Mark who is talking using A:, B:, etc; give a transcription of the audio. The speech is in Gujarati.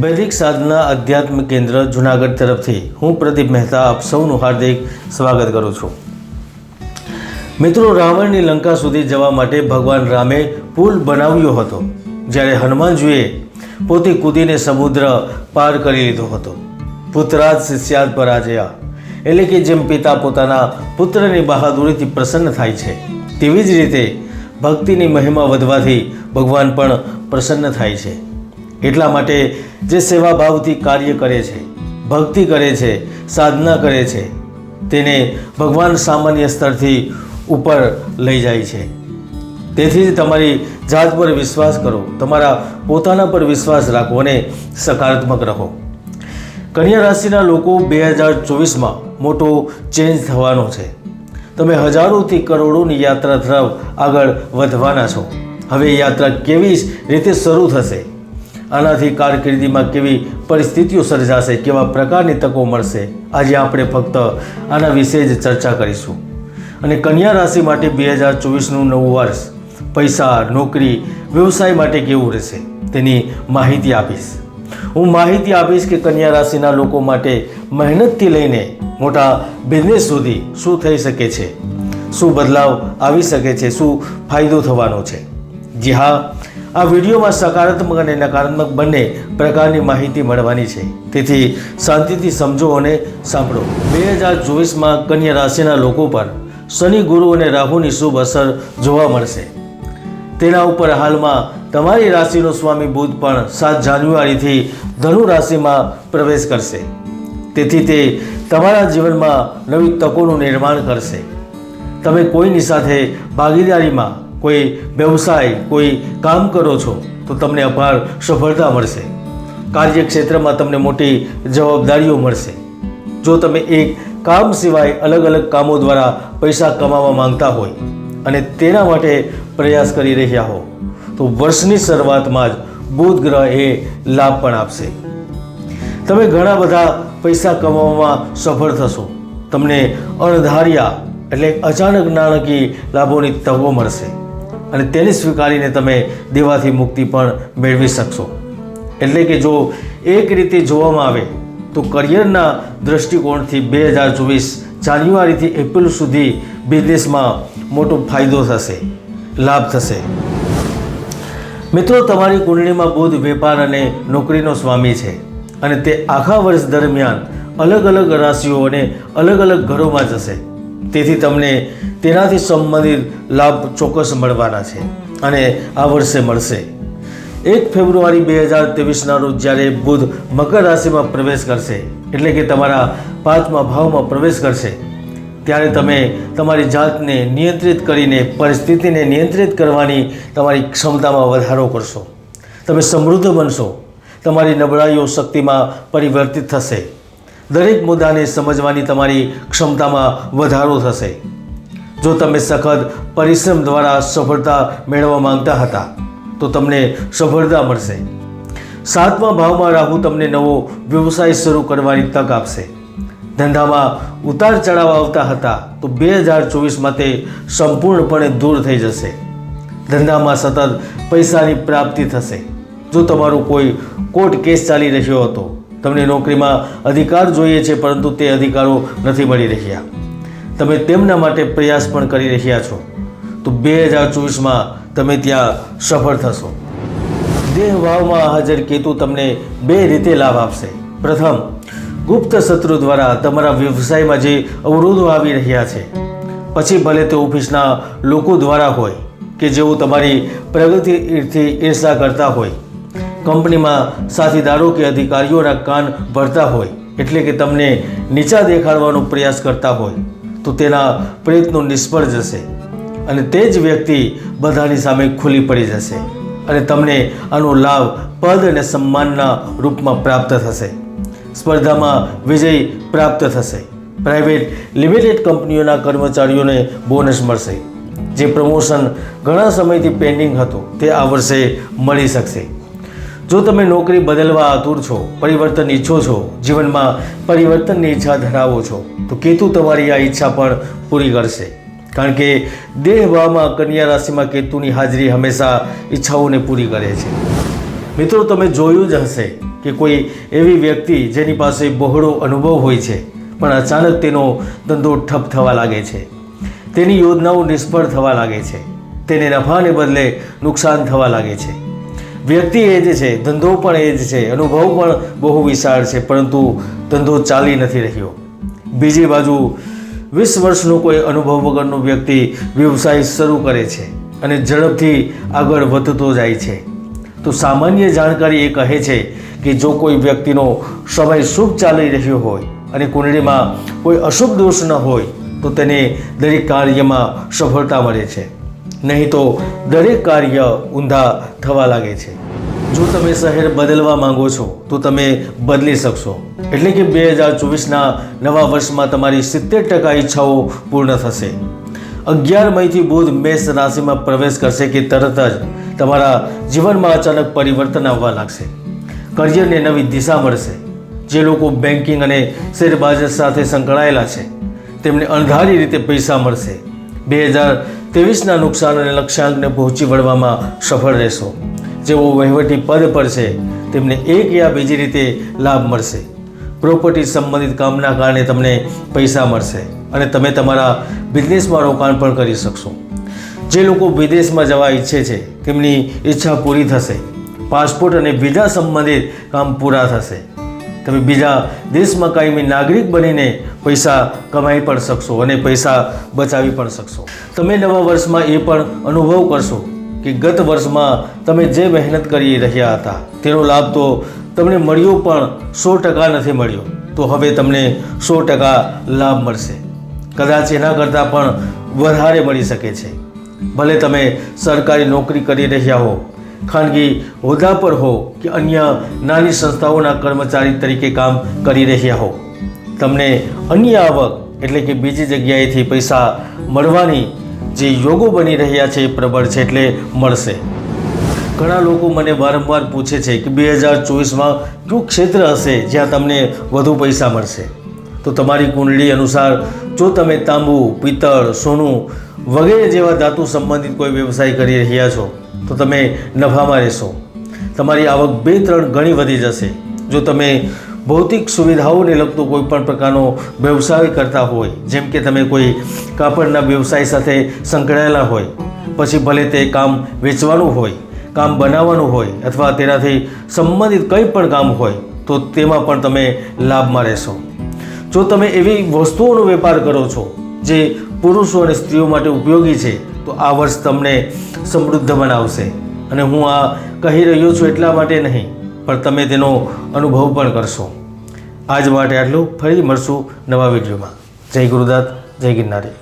A: વૈદિક સાધના અધ્યાત્મ કેન્દ્ર જુનાગઢ તરફથી હું પ્રદીપ મહેતા આપ સૌનું હાર્દિક સ્વાગત કરું છું. મિત્રો, રાવણની લંકા સુધી જવા માટે ભગવાન રામે પુલ બનાવ્યો હતો, જ્યારે હનુમાનજીએ પોતે કૂદીને સમુદ્ર પાર કરી લીધો હતો. પુત્રાજ શિષ્યાદ પરાજયા એટલે કે જેમ પિતા પોતાના પુત્રની બહાદુરીથી પ્રસન્ન થાય છે, તેવી જ રીતે ભક્તિની મહિમા વધવાથી ભગવાન પણ પ્રસન્ન થાય છે. એટલા માટે જે સેવાભાવથી કાર્ય કરે છે, ભક્તિ કરે છે, સાધના કરે છે, તેને ભગવાન સામાન્ય સ્તરથી ઉપર લઈ જાય છે. તેથી જ તમારી જાત પર વિશ્વાસ કરો, તમારા પોતાના પર વિશ્વાસ રાખો અને સકારાત્મક રહો. કન્યા રાશિના લોકો બે હજાર ચોવીસમાં મોટો ચેન્જ થવાનો છે. તમે હજારોથી કરોડોની યાત્રા તરફ આગળ વધવાના છો. હવે યાત્રા કેવી રીતે શરૂ થશે? આનાથી કારકિર્દીમાં કેવી પરિસ્થિતિઓ સર્જાશે, કેવા પ્રકારની તકો મળશે, આજે આપણે ફક્ત આના વિશે જ ચર્ચા કરીશું. અને કન્યા રાશિ માટે બે હજાર ચોવીસનું નવું વર્ષ, પૈસા, નોકરી, વ્યવસાય માટે કેવું રહેશે, તેની માહિતી આપીશ. હું માહિતી આપીશ કે કન્યા રાશિના લોકો માટે મહેનતથી લઈને મોટા બિઝનેસ સુધી શું થઈ શકે છે, શું બદલાવ આવી શકે છે, શું ફાયદો થવાનો છે. જી હા આ વિડીયોમાં સકારાત્મક અને નકારાત્મક બંને પ્રકારની માહિતી મળવાની છે. તેથી શાંતિથી સમજો અને સાંભળો. બે હજાર ચોવીસમાં કન્યા રાશિના લોકો પર શનિ, ગુરુ અને રાહુની શુભ અસર જોવા મળશે. તેના ઉપર હાલમાં તમારી રાશિનો સ્વામી બુધ પણ સાત જાન્યુઆરીથી ધનુ રાશિમાં પ્રવેશ કરશે. તેથી તે તમારા જીવનમાં નવી તકોનું નિર્માણ કરશે. તમે કોઈની સાથે ભાગીદારીમાં કોઈ વ્યવસાય, કોઈ કામ કરો છો, તો તમને અપાર સફળતા મળશે. કાર્યક્ષેત્રમાં તમને મોટી જવાબદારીઓ મળશે. જો તમે એક કામ સિવાય અલગ અલગ કામો દ્વારા પૈસા કમાવા માંગતા હોય અને તેના માટે પ્રયાસ કરી રહ્યા હો, તો વર્ષની શરૂઆતમાં જ બુધ ગ્રહ એ લાભ પણ આપશે. તમે ઘણા બધા પૈસા કમાવામાં સફળ થશો. તમને અણધાર્યા એટલે અચાનક નાણાકીય લાભોની તકો મળશે. અને તેને સ્વીકારીને તમે દેવાથી મુક્તિ પણ મેળવી શકશો. એટલે કે જો એક રીતે જોવામાં આવે, તો કરિયરના દૃષ્ટિકોણથી બે હજાર ચોવીસ જાન્યુઆરીથી એપ્રિલ સુધી બિઝનેસમાં મોટો ફાયદો થશે, લાભ થશે. મિત્રો, તમારી કુંડળીમાં બુધ, વેપાર અને નોકરીનો સ્વામી છે અને તે આખા વર્ષ દરમિયાન અલગ અલગ રાશિઓ અને અલગ અલગ ઘરોમાં જશે. તેથી તમને તેનાથી સંબંધિત લાભ ચોક્કસ મળવાના છે અને આ વર્ષે મળશે. એક ફેબ્રુઆરી બે હજાર ત્રેવીસના રોજ જ્યારે બુધ મકર રાશિમાં પ્રવેશ કરશે, એટલે કે તમારા પાંચમા ભાવમાં પ્રવેશ કરશે, ત્યારે તમે તમારી જાતને નિયંત્રિત કરીને, પરિસ્થિતિને નિયંત્રિત કરવાની તમારી ક્ષમતામાં વધારો કરશો. તમે સમૃદ્ધ બનશો. તમારી નબળાઈઓ શક્તિમાં પરિવર્તિત થશે. દરેક મુદ્દાને સમજવાની તમારી ક્ષમતામાં વધારો થશે. જો તમે સખત પરિશ્રમ દ્વારા સફળતા મેળવવા માંગતા હતા, તો તમને સફળતા મળશે. સાતમા ભાવમાં રાહુ તમને નવો વ્યવસાય શરૂ કરવાની તક આપશે. ધંધામાં ઉતાર ચઢાવ આવતા હતા, તો બે હજાર ચોવીસમાં તે સંપૂર્ણપણે દૂર થઈ જશે. ધંધામાં સતત પૈસાની પ્રાપ્તિ થશે. જો તમારું કોઈ કોર્ટ કેસ ચાલી રહ્યો હતો તમને નોકરીમાં અધિકાર જોઈએ છે, પરંતુ તે અધિકારો નથી મળી રહ્યા. તમે તેમના માટે પ્રયાસ પણ કરી રહ્યા છો. તો બે હજાર ચોવીસમાં તમે ત્યાં સફળ થશો. દેહ ભાવમાં હાજર કેતુ તમને બે રીતે લાભ આપશે. પ્રથમ, ગુપ્ત શત્રુ દ્વારા તમારા વ્યવસાયમાં જે અવરોધો આવી રહ્યા છે, પછી ભલે તે ઓફિસના લોકો દ્વારા હોય કે જેઓ તમારી પ્રગતિથી ઈર્ષા કરતા હોય કંપનીમાં સાથીદારો કે અધિકારીઓના કાન ભરતા હોય એટલે કે તમને નીચા દેખાડવાનો પ્રયાસ કરતા હોય, તો તેના પ્રયત્નો નિષ્ફળ જશે અને તે જ વ્યક્તિ બધાની સામે ખુલ્લી પડી જશે અને તમને આનો લાભ, પદ અને સન્માનના રૂપમાં પ્રાપ્ત થશે. સ્પર્ધામાં વિજય પ્રાપ્ત થશે. પ્રાઇવેટ લિમિટેડ કંપનીઓના કર્મચારીઓને બોનસ મળશે. જે પ્રમોશન ઘણા સમયથી પેન્ડિંગ હતું, તે આ વર્ષે મળી શકશે. જો તમે નોકરી બદલવા આતુર છો, પરિવર્તન ઈચ્છો છો, જીવનમાં પરિવર્તનની ઈચ્છા ધરાવો છો, તો કેતુ તમારી આ ઈચ્છા પણ પૂરી કરશે. કારણ કે દેહ ભાવમાં કન્યા રાશિમાં કેતુની હાજરી હંમેશા ઈચ્છાઓને પૂરી કરે છે. મિત્રો, તમે જોયું જ હશે કે કોઈ એવી વ્યક્તિ જેની પાસે બહોળો અનુભવ હોય છે, પણ અચાનક તેનો ધંધો ઠપ થવા લાગે છે. તેની યોજનાઓ નિષ્ફળ થવા લાગે છે. તેને નફાને બદલે નુકસાન થવા લાગે છે. વ્યક્તિ એ જ છે, ધંધો પણ એ જ છે, અનુભવ પણ બહુ વિશાળ છે, પરંતુ ધંધો ચાલી નથી રહ્યો. બીજી બાજુ, વીસ વર્ષનો કોઈ અનુભવ વગરનો વ્યક્તિ વ્યવસાય શરૂ કરે છે અને ઝડપથી આગળ વધતો જાય છે. તો સામાન્ય જાણકારી એ કહે છે કે જો કોઈ વ્યક્તિનો સમય શુભ ચાલી રહ્યો હોય અને કુંડળીમાં કોઈ અશુભ દોષ ન હોય, તો તેને દરેક કાર્યમાં સફળતા મળે છે. નહીં તો દરેક કાર્ય ઊંધા થવા લાગે છે. જો તમે શહેર બદલવા માંગો છો, તો તમે બદલી શકશો. એટલે કે બે હજાર ચોવીસના નવા વર્ષમાં તમારી સિત્તેર ટકા ઈચ્છાઓ પૂર્ણ થશે. અગિયાર મઈથી બુધ મેષ રાશિમાં પ્રવેશ કરશે કે તરત જ તમારા જીવનમાં અચાનક પરિવર્તન આવવા લાગશે. કરિયરને નવી દિશા મળશે. જે લોકો બેન્કિંગ અને શેરબજાર સાથે સંકળાયેલા છે, તેમને અણધારી રીતે પૈસા મળશે. બે હજાર ત્રેવીસના નુકસાન અને લક્ષ્યાંકને પહોંચી વળવામાં સફળ રહેશો. જેઓ વહીવટી પદ પર છે તેમને એક યા બીજી રીતે લાભ મળશે. પ્રોપર્ટી સંબંધિત કામના કારણે તમને પૈસા મળશે અને તમે તમારા બિઝનેસમાં રોકાણ પણ કરી શકશો. જે લોકો વિદેશમાં જવા ઈચ્છે છે, તેમની ઈચ્છા પૂરી થશે. પાસપોર્ટ અને વિઝા સંબંધિત કામ પૂરા થશે. તમે બીજા દેશમાં કાયમી નાગરિક બનીને પૈસા કમાઈ પણ શકશો અને પૈસા બચાવી પણ શકશો. તમે નવા વર્ષમાં એ પણ અનુભવ કરશો કે ગત વર્ષમાં તમે જે મહેનત કરી રહ્યા હતા, તેનો લાભ તો તમને મળ્યો પણ સો ટકા નથી મળ્યો. તો હવે તમને સો ટકા લાભ મળશે. કદાચ એના કરતાં પણ વધારે મળી શકે છે. ભલે તમે સરકારી નોકરી કરી રહ્યા હો ખાનગી હોદ્દા પર હો કે અન્ય નાની સંસ્થાઓના કર્મચારી તરીકે કામ કરી રહ્યા હો. તમને અન્ય આવક એટલે કે બીજી જગ્યાએથી પૈસા મળવાની જે યોગો બની રહ્યા છે એ પ્રબળ છે એટલે મળશે. ઘણા લોકો મને વારંવાર પૂછે છે કે બે હજાર ચોવીસમાં કયું ક્ષેત્ર હશે જ્યાં તમને વધુ પૈસા મળશે? તો તમારી કુંડળી અનુસાર જો તમે તાંબુ, પિત્તળ, સોનું વગેરે જેવા ધાતુ સંબંધિત કોઈ વ્યવસાય કરી રહ્યા છો તો તમે નફામાં રહેશો. તમારી આવક બે ત્રણ ગણી વધી જશે. જો તમે ભૌતિક સુવિધાઓને લગતો કોઈ પણ પ્રકારનો વ્યવસાય કરતા હોય, જેમ કે તમે કોઈ કાપડના વ્યવસાય સાથે સંકળાયેલા હોય, પછી ભલે તે કામ વેચવાનું હોય, કામ બનાવવાનું હોય, અથવા તેનાથી સંબંધિત કંઈ પણ કામ હોય, તો તેમાં પણ તમે લાભમાં રહેશો. જો તમે એવી વસ્તુઓનો વેપાર કરો છો, જે પુરુષો અને સ્ત્રીઓ માટે ઉપયોગી છે તો આ વર્ષ તમને સમૃદ્ધ બનાવશે. અને હું આ કહી રહ્યો છું એટલા માટે નહીં, પણ તમે તેનો અનુભવ પણ કરશો. આજ માટે આટલું. ફરી મળશું નવા વિડીયોમાં. જય ગુરુદાત જય ગિરનારી.